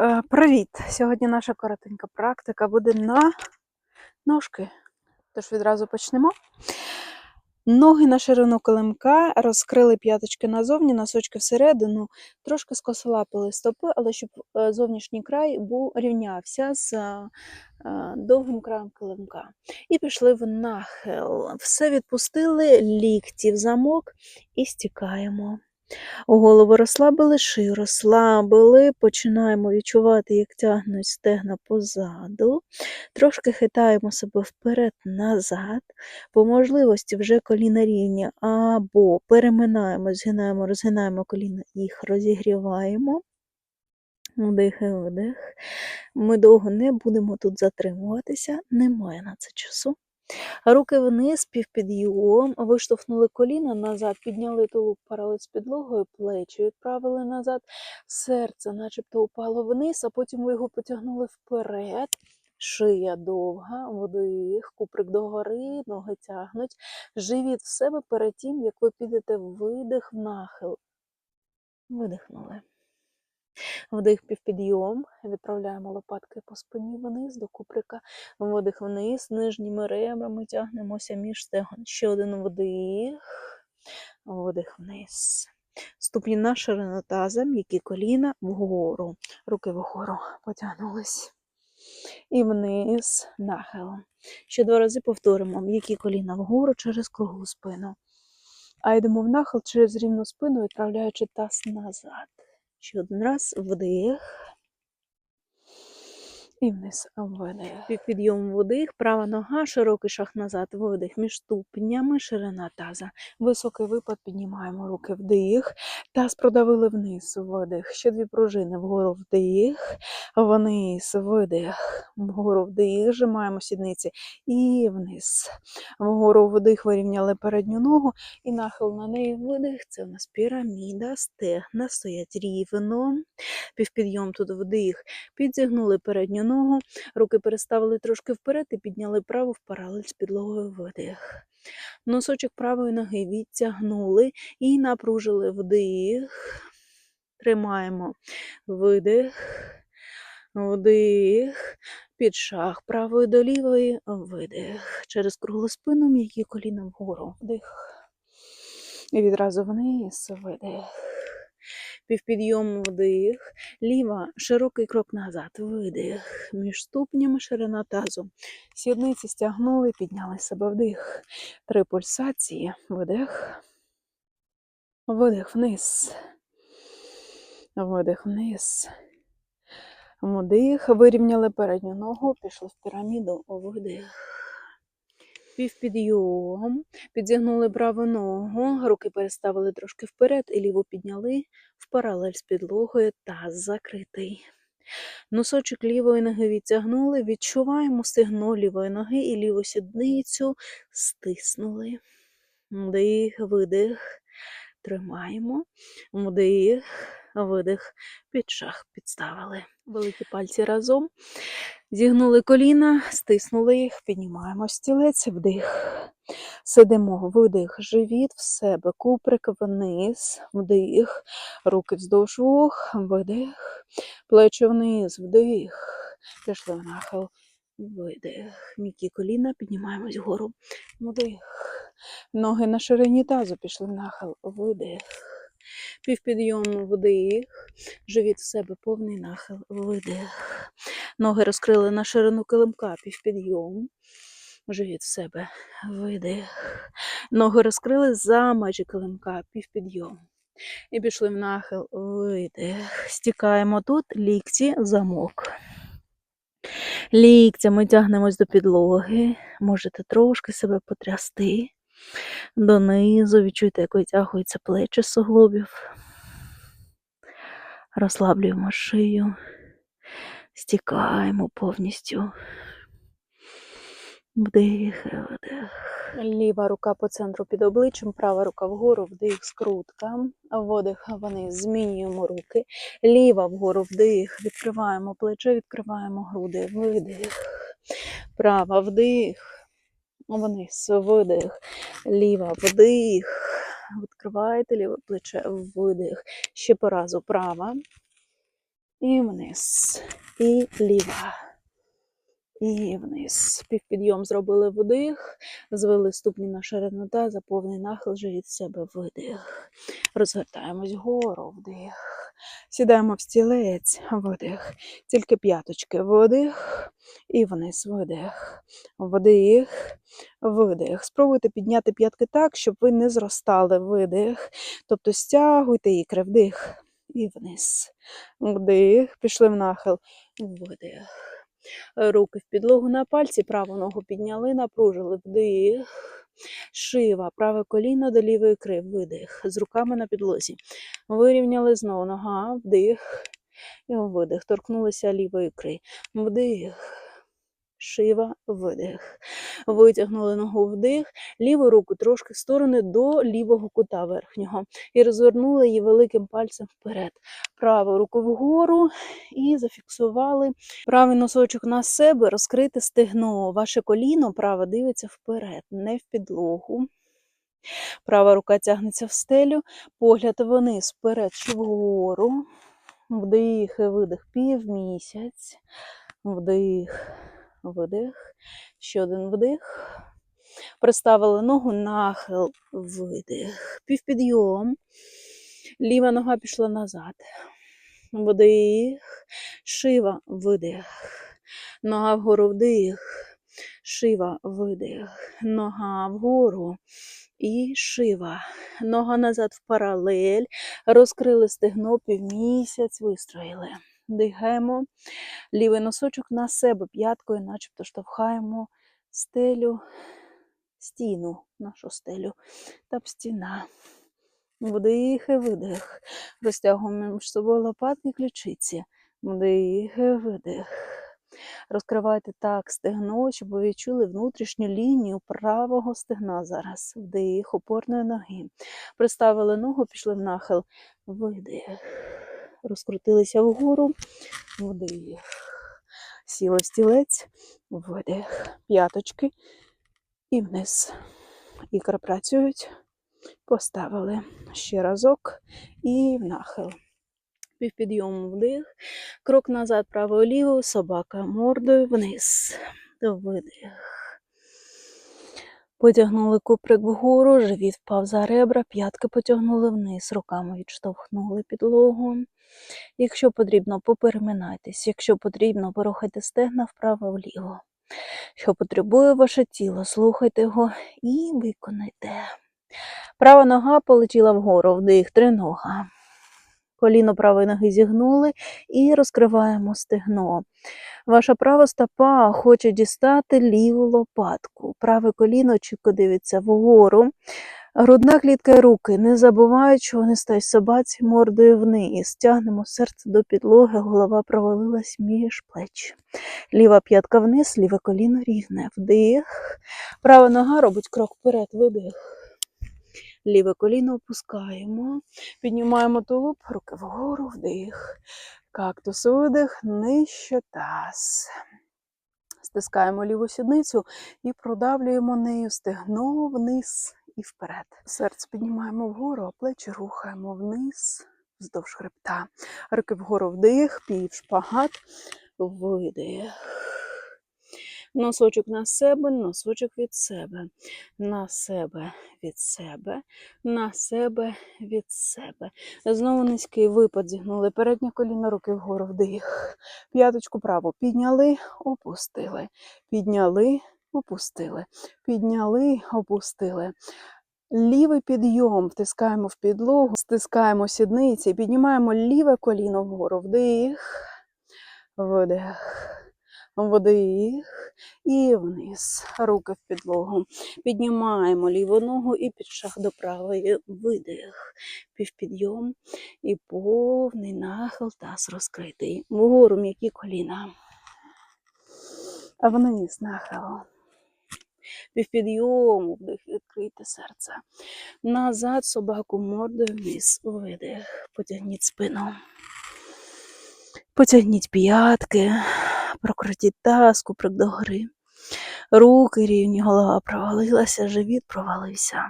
Е, Привіт! Сьогодні наша коротенька практика буде на ножки. Тож відразу почнемо. Ноги на ширину килимка, розкрили п'яточки назовні, носочки всередину, трошки скосолапили стопи, але щоб е, зовнішній край був рівнявся з е, довгим краєм килимка. І пішли в нахил. Все відпустили, лікті в замок і стікаємо. Голову розслабили, шию розслабили, починаємо відчувати, як тягнуть стегна позаду. Трошки хитаємо себе вперед-назад, по можливості вже коліна рівні, або переминаємо, згинаємо, розгинаємо коліна, їх розігріваємо. Вдих і видих. Ми довго не будемо тут затримуватися, немає на це часу. Руки вниз, півпідйом, виштовхнули коліна назад, підняли тулуб паралель з підлогою, плечі відправили назад, серце начебто упало вниз, а потім ви його потягнули вперед. Шия довга, вдих, куприк догори, ноги тягнуть, живіт в себе перед тим, як ви підете в видих нахил. Видихнули. Вдих півпідйом, відправляємо лопатки по спині вниз до куприка. Видих вниз, нижніми ребрами тягнемося між стегон. Ще один вдих, видих вниз. Ступні на ширину таза, м'які коліна вгору. Руки вгору потягнулись. І вниз, нахил. Ще два рази повторимо. М'які коліна вгору через круглу спину. А йдемо в нахил через рівну спину, відправляючи таз назад. Ще один раз вдих. І вниз видих. Під підйом вдих, права нога, широкий шаг назад, видих між ступнями, ширина таза. Високий випад, піднімаємо руки вдих. Таз продавили вниз, видих. Ще дві пружини, вгору вдих, вниз, видих, вгору вдих, зжимаємо сідниці і вниз. Вгору вдих, вирівняли передню ногу і нахил на неї видих. Це у нас піраміда, стегна, стоять рівно. Півпідйом тут вдих, підзігнули передню ногу, руки переставили трошки вперед і підняли праву в паралель з підлогою видих. Носочок правої ноги відтягнули і напружили вдих. Тримаємо видих, вдих, під шаг правої до лівої, видих. Через круглу спину м'які коліна вгору. Вдих. І відразу вниз, видих. Півпідйом вдих, ліва, широкий крок назад, видих. Між ступнями ширина тазу. Сідниці стягнули, підняли себе вдих. Три пульсації, видих. Видих вниз. Видих вниз. Вдих. Вирівняли передню ногу, пішли в піраміду, видих. Півпідйом, підзігнули праву ногу, руки переставили трошки вперед і ліву підняли в паралель з підлогою таз закритий. Носочок лівої ноги відтягнули, відчуваємо стегно лівої ноги і ліву сідницю стиснули. Вдих, видих, тримаємо, вдих, видих, під шах підставили. Великі пальці разом. Зігнули коліна, стиснули їх, піднімаємо стілець, вдих. Сидимо, видих, живіт в себе, куприк вниз, вдих, руки вздовж вух, видих, плечі вниз, вдих. Пішли в нахил, видих. М'які коліна, піднімаємось вгору, вдих. Ноги на ширині тазу пішли в нахил, видих. Півпідйом вдих, живіт в себе повний нахил, видих. Ноги розкрили на ширину килимка, півпідйом. Живіт в себе, видих. Ноги розкрили за межі килимка, півпідйом. І пішли в нахил, видих. Стікаємо тут, лікті, замок. Ліктями тягнемось до підлоги. Можете трошки себе потрясти. Донизу відчуйте, як витягуються плечі з суглобів. Розслаблюємо шию, стікаємо повністю. Вдих, і видих. Ліва рука по центру під обличчям, права рука вгору, вдих, скрутка. Видих вниз, змінюємо руки. Ліва вгору вдих, відкриваємо плече, відкриваємо груди. Видих. Права вдих. Вниз, видих. Ліва вдих. Відкриваєте ліве плече, видих. Ще по разу права. І вниз. І ліва. І вниз. Півпідйом зробили вдих, звели ступні на ширину та заповний нахил живіт себе видих. Розгортаємось вгору, вдих. Сідаємо в стілець, видих. Тільки п'яточки, видих і вниз, видих. Вдих, видих. Спробуйте підняти п'ятки так, щоб ви не зростали. Видих. Тобто стягуйте ікри, вдих і вниз. Вдих, пішли в нахил, видих. Руки в підлогу на пальці, праву ногу підняли, напружили, вдих. Шива, праве коліно до лівої ікри, видих. З руками на підлозі. Вирівняли знову нога, вдих. І видих. Торкнулися лівої кри. Вдих. Шива, видих. Витягнули ногу вдих, ліву руку трошки в сторони до лівого кута верхнього. І розвернули її великим пальцем вперед. Праву руку вгору і зафіксували правий носочок на себе, розкрите стегно. Ваше коліно праве дивиться вперед, не в підлогу. Права рука тягнеться в стелю, погляд вниз, вперед чи вгору. Вдих і видих півмісяць. Вдих, видих. Ще один вдих. Приставили ногу, нахил, видих. Півпідйом. Ліва нога пішла назад. Вдих. Шива, видих. Нога вгору вдих. Шива, видих. Нога вгору. І шива. Нога назад в паралель. Розкрили стегно, півмісяць, вистроїли. Дихаємо. Лівий носочок на себе, п'яткою, начебто штовхаємо стелю, стіну, нашу стелю. Та стіна. Вдих і видих. Розтягуємо між собою лопатки ключиці. Вдих і видих. Розкривайте так стегно, щоб ви відчули внутрішню лінію правого стегна зараз. Вдих, опорної ноги. Приставили ногу, пішли в нахил. Видих. Розкрутилися вгору. Вдих. Сіли в стілець. Видих. П'яточки. І вниз. Ікра працюють. Поставили ще разок і в нахил. Півпідйому вдих. Крок назад, правою лівою, собака мордою вниз. Видих. Потягнули куприк вгору, живіт впав за ребра, п'ятки потягнули вниз, руками відштовхнули підлогу. Якщо потрібно, попереминайтесь. Якщо потрібно, порухайте стегна вправо-вліво. Що потребує ваше тіло, слухайте його і виконайте. Права нога полетіла вгору, вдих, три нога. Коліно правої ноги зігнули і розкриваємо стегно. Ваша права стопа хоче дістати ліву лопатку. Праве коліно чітко дивиться вгору. Грудна клітка руки. Не забувають, що вони стають собаці мордою вниз. Тягнемо серце до підлоги, голова провалилась між плеч. Ліва п'ятка вниз, ліве коліно рівне. Вдих. Права нога робить крок вперед, видих. Ліве коліно опускаємо. Піднімаємо тулуб, руки вгору, вдих. Кактус видих, нижче таз. Стискаємо ліву сідницю і продавлюємо нею стегно вниз і вперед. Серце піднімаємо вгору, а плечі рухаємо вниз, вздовж хребта. Руки вгору вдих, пів шпагат, видих. Носочок на себе, носочок від себе, на себе від себе, на себе від себе. Знову низький випад зігнули. Переднє коліно, руки вгору вдих. П'яточку праву підняли, опустили. Підняли, опустили. Підняли, опустили. Лівий підйом втискаємо в підлогу, стискаємо сідниці, піднімаємо ліве коліно вгору. Вдих, видих. Вдих і вниз. Руки в підлогу. Піднімаємо ліву ногу і під шаг до правої. Видих. Півпідйом і повний нахил таз розкритий. Вгору м'які коліна. Вниз нахил. Півпідйому, вдих, відкрите серце. Назад собаку мордою вниз. Видих. Потягніть спину. Потягніть п'ятки прокрутіть куприк догори. Руки рівні, голова провалилася, живіт провалився.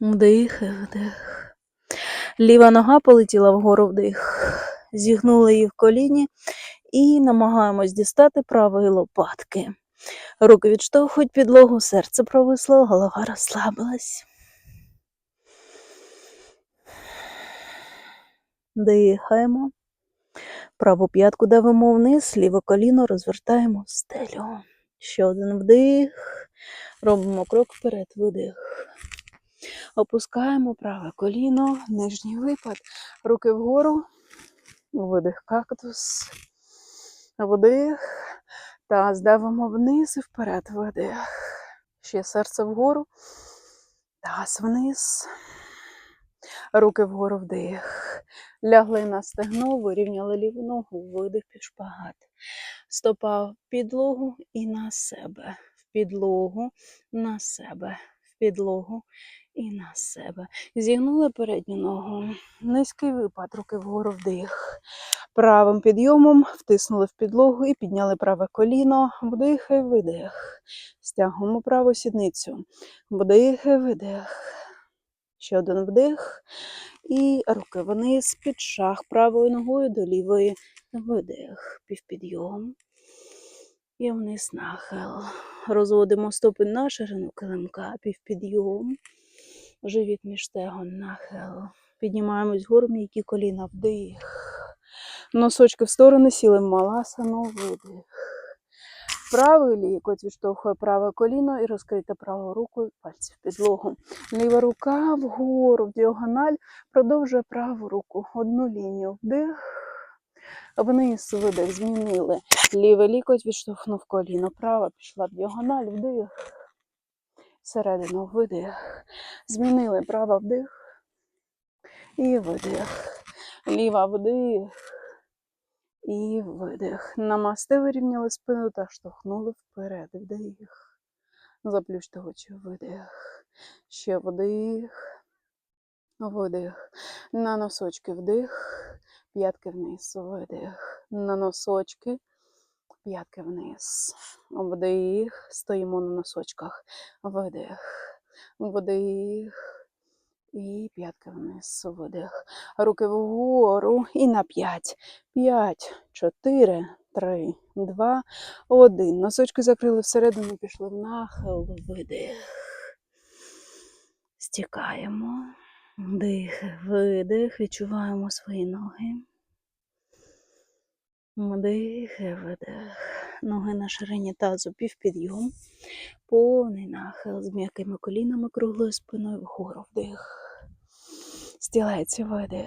Вдих, вдих. Ліва нога полетіла вгору вдих. зігнули її в коліні і намагаємось дістати правої лопатки. Руки відштовхують підлогу, серце провисло, голова розслабилась. Дихаємо. Праву п'ятку давимо вниз, ліве коліно розвертаємо стелю. Ще один вдих. Робимо крок вперед, видих. Опускаємо праве коліно, нижній випад, руки вгору, видих кактус, вдих, та здавимо вниз і вперед, видих. Ще серце вгору, таз вниз, руки вгору вдих. Лягли на стегно, вирівняли ліву ногу, видих під шпагат. Стопа в підлогу і на себе. В підлогу, на себе, в підлогу і на себе. Зігнули передню ногу. Низький випад, руки вгору вдих. Правим підйомом втиснули в підлогу і підняли праве коліно. Вдих видих. Стягуємо праву сідницю. Вдих і видих. Ще один вдих. І руки вниз під шаг правою ногою до лівої. Видих. Півпідйом. І вниз нахил. Розводимо стопи на ширину килимка, півпідйом. Живіт між стегон, нахил. Піднімаємось вгору, м'які коліна, вдих. Носочки в сторони сіли маласану, видих. Правий лікоть відштовхує праве коліно і розкрийте праву руку, пальці в підлогу. Ліва рука вгору, в діагональ, продовжує праву руку. Одну лінію вдих. Вниз видих, змінили. Лівий лікоть відштовхнув коліно. Права пішла в діагональ, вдих. Середину видих. Змінили права вдих. І видих. Ліва вдих. І видих. Намасти вирівняли спину та штовхнули вперед. Вдих. Заплющте очі. Видих. Ще вдих. Видих. На носочки вдих. П'ятки вниз. Видих. На носочки. П'ятки вниз. Вдих. Стоїмо на носочках. Видих. Вдих. І п'ятки вниз. Видих. Руки вгору. І на п'ять. П'ять, чотири, три, два, один. Носочки закрили всередину, пішли в нахил. Видих. Стікаємо. Вдих, видих. Відчуваємо свої ноги. Вдих, видих. Ноги на ширині тазу півпідйом. Повний нахил з м'якими колінами, круглою спиною вгору вдих. Стілець видих.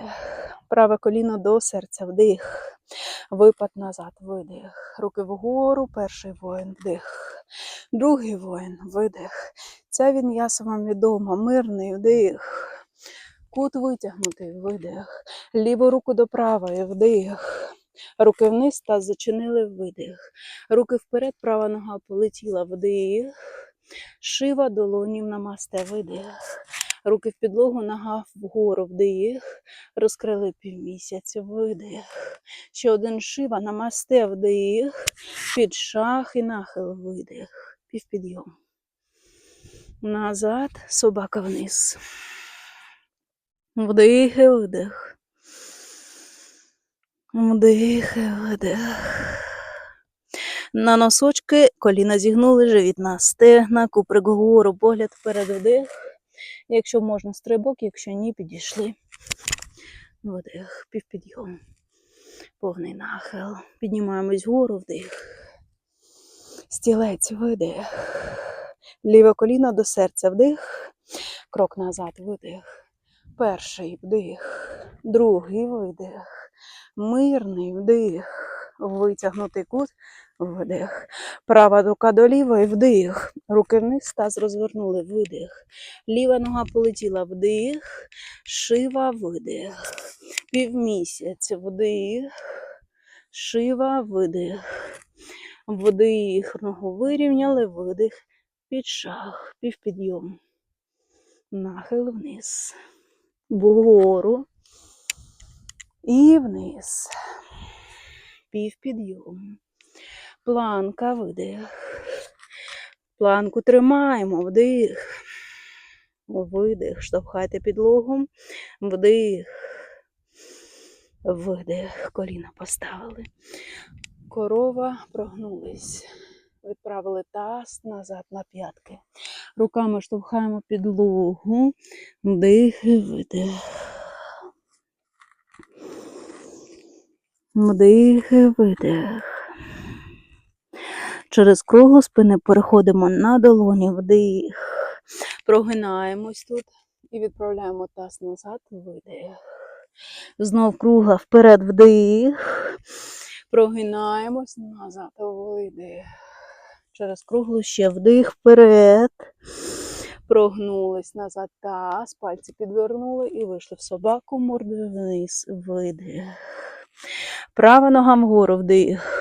Праве коліно до серця вдих. Випад назад, видих. Руки вгору, перший воїн, вдих. Другий воїн, видих. Ця він'яса вам відома, мирний вдих. Кут витягнутий, видих. Ліву руку до правої, вдих. Руки вниз та зачинили видих. Руки вперед, права нога полетіла вдих. Шива долонів намасте, видих. Руки в підлогу, нога вгору вдих. Розкрили півмісяця, видих. Ще один шива, намасте вдих. Під шах і нахил видих. Півпідйом. Назад, собака вниз. Вдих і видих. Вдих і видих. На носочки коліна зігнули, живіт на стегна, куприк вгору, погляд вперед вдих. Якщо можна стрибок, якщо ні, підійшли. Вдих, півпідйом. Повний нахил. Піднімаємось вгору, вдих. Стілець, видих. Ліве коліно до серця вдих. Крок назад, видих. Перший вдих. Другий видих. Мирний вдих. Витягнутий кут. Видих. Права рука до лівої, вдих. Руки вниз, таз розвернули, видих. Ліва нога полетіла, вдих. Шива, видих. Півмісяць, вдих. Шива, видих. Вдих. Ногу вирівняли, видих. Під шаг, півпідйом. Нахил вниз. Вгору. І вниз. Півпідйом. Планка, видих. Планку тримаємо, вдих. Видих. Штовхайте підлогу. Вдих. видих, коліна поставили. Корова прогнулись. Відправили таз назад на п'ятки. Руками штовхаємо підлогу. Вдих видих. Вдих видих. Через круглу спини переходимо на долоні, вдих. Прогинаємось тут і відправляємо таз назад, видих. Знов кругла вперед, вдих. Прогинаємось назад, видих. Через круглу ще вдих вперед. Прогнулись назад таз, пальці підвернули і вийшли в собаку, мордою вниз, видих. Права нога вгору, вдих.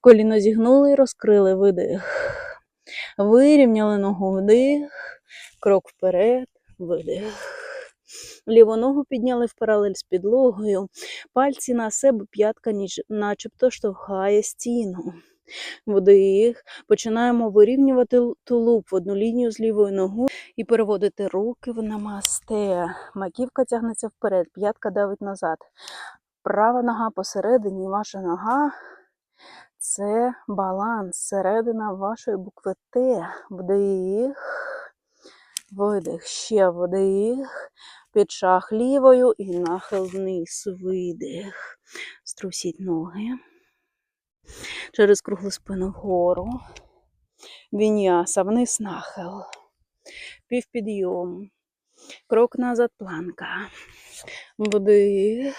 Коліно зігнули і розкрили, видих. Вирівняли ногу, вдих. Крок вперед, видих. Ліву ногу підняли в паралель з підлогою. Пальці на себе, п'ятка начебто штовхає стіну. Вдих. Починаємо вирівнювати тулуб в одну лінію з лівою ногою і переводити руки в намасте. Маківка тягнеться вперед, п'ятка давить назад. Права нога посередині, ваша нога це баланс, середина вашої букви Т. Вдих, видих, ще вдих, під шах лівою і нахил вниз, видих. Струсіть ноги. Через круглу спину вгору. Віньяса, вниз нахил. Півпідйом. Крок назад планка. Вдих.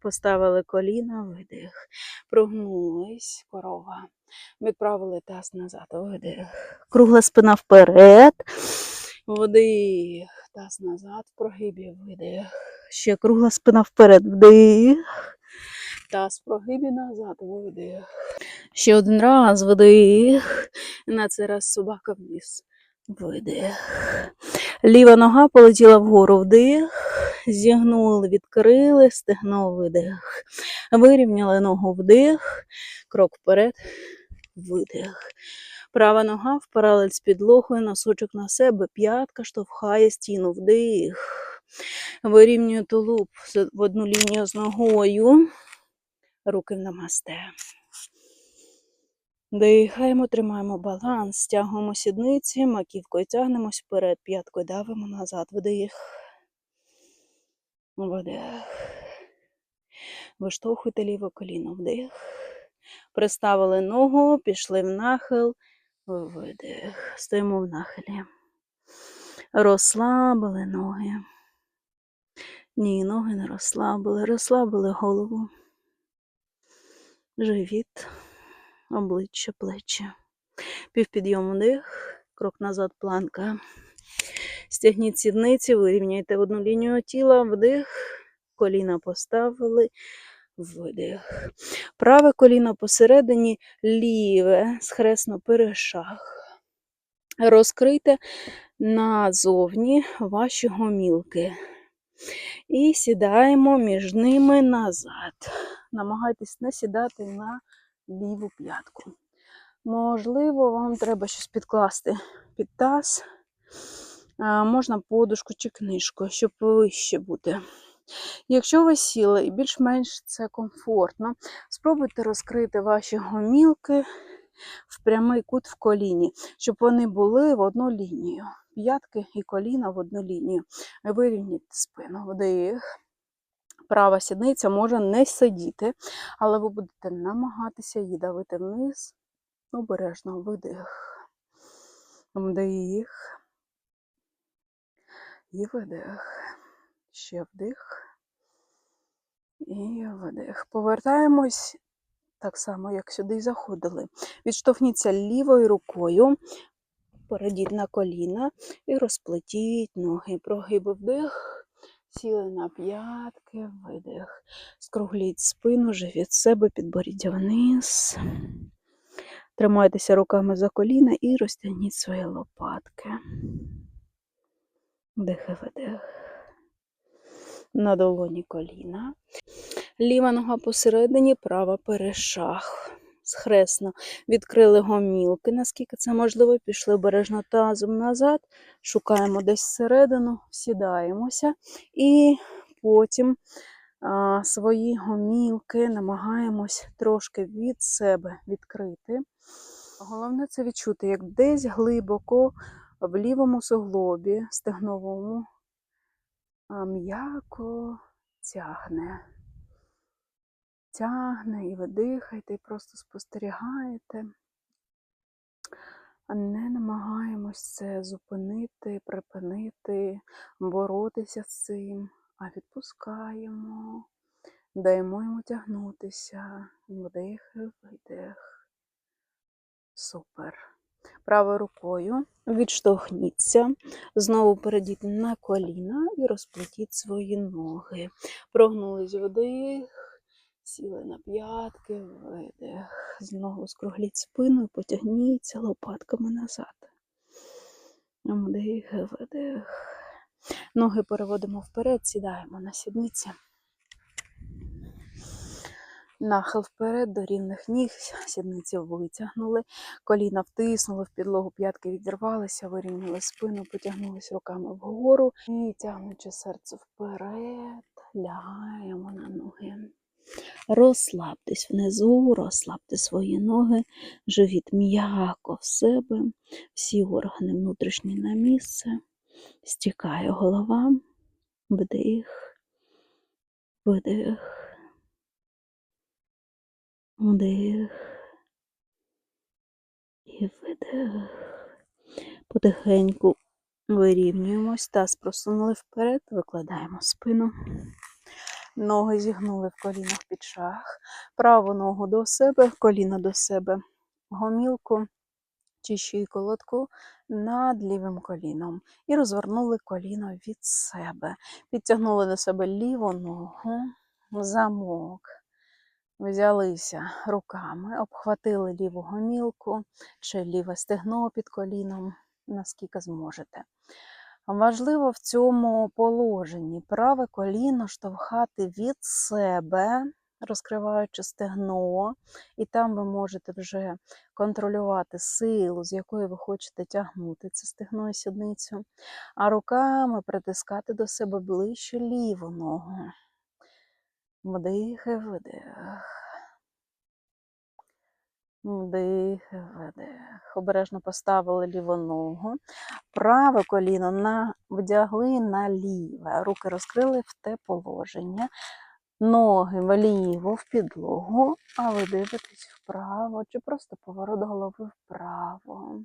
Поставили коліна, видих. Прогнулись, корова. Відправили таз назад, видих. Кругла спина вперед. Вдих. Таз назад, в видих. Ще кругла спина вперед, вдих. Таз в прогибі назад, видих. Ще один раз, вдих. На цей раз собака вниз. Видих. Ліва нога полетіла вгору, вдих. Зігнули, відкрили, стегно, видих. Вирівняли ногу вдих, крок вперед, видих. Права нога в паралель з підлогою, носочок на себе, п'ятка штовхає стіну, вдих. Вирівнюю тулуб в одну лінію з ногою. Руки в намасте. Дихаємо, тримаємо баланс, стягуємо сідниці, маківкою тягнемось вперед, п'яткою давимо назад, вдих. Вдих. Виштовхуйте ліве коліно, вдих. Приставили ногу, пішли в нахил, видих. Стоїмо в нахилі. Розслабили ноги. Ні, ноги не розслабили, розслабили голову. Живіт, обличчя, плечі. Півпідйом вдих, крок назад, планка. Стягніть сідниці, вирівняйте одну лінію тіла, вдих, коліна поставили, видих. Праве коліно посередині, ліве, схресно перешах. Розкрийте назовні ваші гомілки. І сідаємо між ними назад. Намагайтесь не сідати на ліву п'ятку. Можливо, вам треба щось підкласти під таз. Можна подушку чи книжку, щоб вище бути. Якщо ви сіли і більш-менш це комфортно, спробуйте розкрити ваші гомілки в прямий кут в коліні, щоб вони були в одну лінію. П'ятки і коліна в одну лінію. Вирівніть спину. Вдих. Права сідниця може не сидіти, але ви будете намагатися її давити вниз. Обережно видих. Вдих. І видих. Ще вдих. І видих. Повертаємось так само, як сюди й заходили. Відштовхніться лівою рукою, перейдіть на коліна і розплетіть ноги. Прогиби вдих, сіли на п'ятки, видих. Скругліть спину, живіт себе, підборіддя вниз. Тримайтеся руками за коліна і розтягніть свої лопатки. І видих. На долоні коліна. Ліва нога посередині, права перешах. Схресно відкрили гомілки, наскільки це можливо, пішли обережно тазом назад, шукаємо десь всередину, сідаємося і потім а, свої гомілки намагаємось трошки від себе відкрити. Головне це відчути, як десь глибоко в лівому суглобі, стегновому, м'яко тягне. Тягне і ви дихаєте, і просто спостерігаєте. Не намагаємось це зупинити, припинити, боротися з цим, а відпускаємо, даємо йому тягнутися. Вдих, видих. Супер. Правою рукою відштовхніться, знову перейдіть на коліна і розплетіть свої ноги. Прогнулись вдих, сіли на п'ятки, видих. Знову скругліть спину, потягніться лопатками назад. Вдих, видих. Ноги переводимо вперед, сідаємо на сідниці. Нахил вперед до рівних ніг, сідниці витягнули, коліна втиснули в підлогу, п'ятки відірвалися, вирівняли спину, потягнулись руками вгору і тягнучи серце вперед, лягаємо на ноги. Розслабтесь внизу, розслабте свої ноги, живіт м'яко в себе, всі органи внутрішні на місце, стікає голова, вдих, видих. Вдих і видих. Потихеньку вирівнюємось, таз просунули вперед, викладаємо спину. Ноги зігнули в колінах під шах. Праву ногу до себе, коліно до себе, гомілку чи щиколотку над лівим коліном. І розвернули коліно від себе. Підтягнули до себе ліву ногу, замок. Взялися руками, обхватили ліву гомілку чи ліве стегно під коліном, наскільки зможете. Важливо в цьому положенні праве коліно штовхати від себе, розкриваючи стегно, і там ви можете вже контролювати силу, з якої ви хочете тягнути це стегно і сідницю, а руками притискати до себе ближче ліву ногу. Вдих і видих. Вдих, і видих. Обережно поставили ліву ногу. Праве коліно на, вдягли на ліве. Руки розкрили в те положення. Ноги вліво в підлогу, а ви дивитесь вправо, чи просто поворот голови вправо.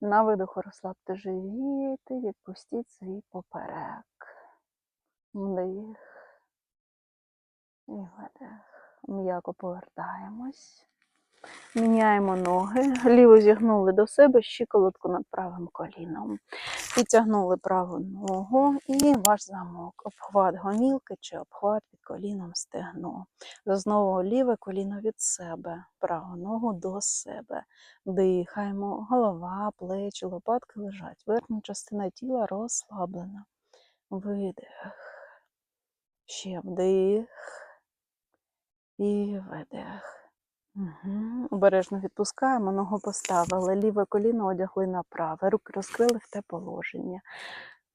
На видоху розслабте живіт і відпустіть свій поперек. Вдих. І видих. М'яко повертаємось. Міняємо ноги. Ліву зігнули до себе, щиколотку над правим коліном. Підтягнули праву ногу і ваш замок. Обхват гомілки чи обхват під коліном стегно. Знову ліве коліно від себе, праву ногу до себе. Дихаємо, голова, плечі, лопатки лежать. Верхня частина тіла розслаблена. Видих. Ще вдих. І видих. Обережно відпускаємо, ногу поставили, ліве коліно одягли на праве, руки розкрили в те положення.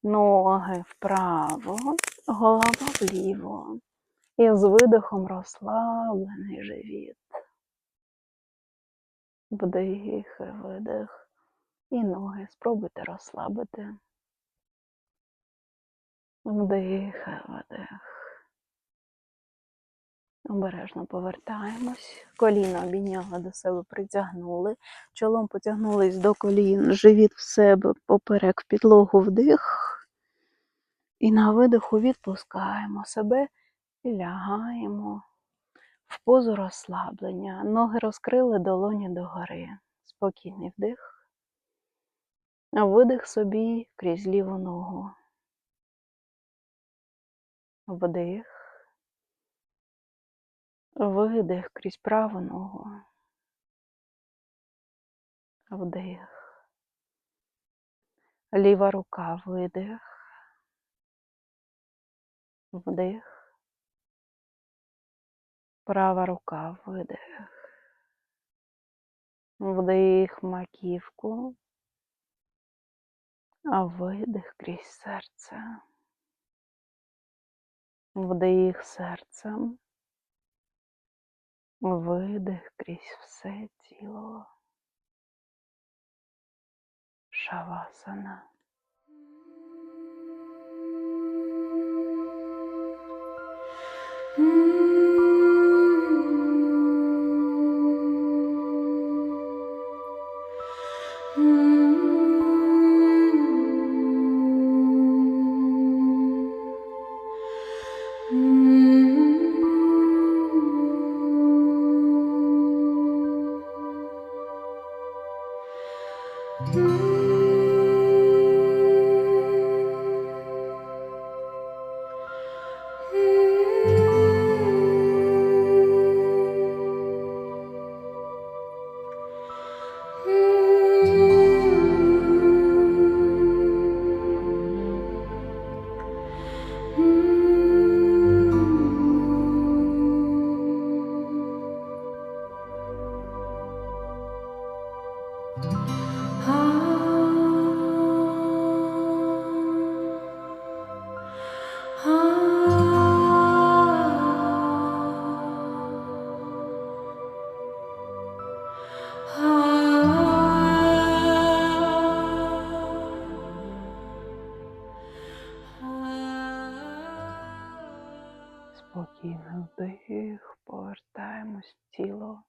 Ноги вправо, голова вліво. І з видихом розслаблений живіт. Вдих, видих. І ноги спробуйте розслабити. Вдих, і видих. Обережно повертаємось. Коліна обійняли до себе, притягнули. Чолом потягнулись до колін, живіт в себе, поперек в підлогу вдих. І на видиху відпускаємо себе і лягаємо в позу розслаблення. Ноги розкрили долоні догори. Спокійний вдих. Видих собі крізь ліву ногу. Вдих. Видих крізь праву ногу. Вдих. Ліва рука видих. Вдих. Права рука видих. Вдих маківку. А видих крізь серце. Вдих серцем. Видих крізь все тіло. Шавасана. Спокійний вдих, повертаємось в тіло.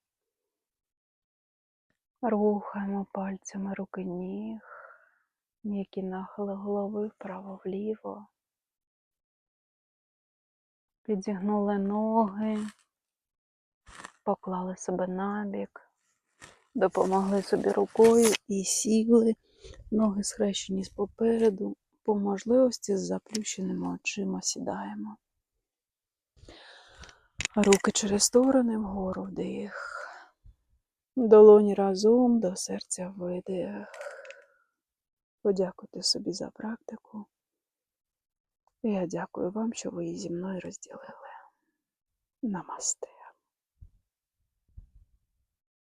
Рухаємо пальцями руки ніг, м'які нахили голови вправо-вліво. Підігнули ноги, поклали себе на бік, допомогли собі рукою і сіли, ноги схрещені попереду, по можливості з заплющеними очима сідаємо. Руки через сторони вгору вдих. Долоні разом до серця видих. Подякуйте собі за практику. Я дякую вам, що ви її зі мною розділили. Намасте.